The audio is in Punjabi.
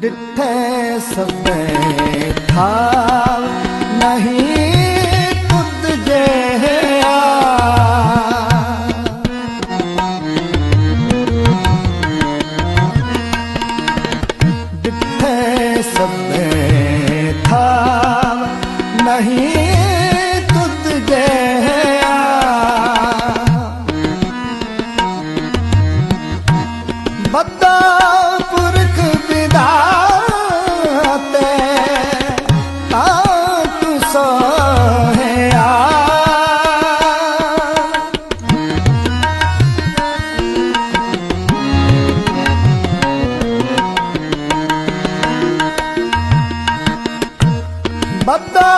ਡਿੱਠੇ ਸਭੇ ਥਾਲ ਨਹੀਂ ਤੁਧ ਜਿਹਾ। ਡਿੱਠੇ ਸਭੇ ਥਾਲ ਨਹੀਂ ਤੁਧ ਜਿਹਾ। ਬੱਦਾ ਸੋਹਿਆ ਬੱਦਾ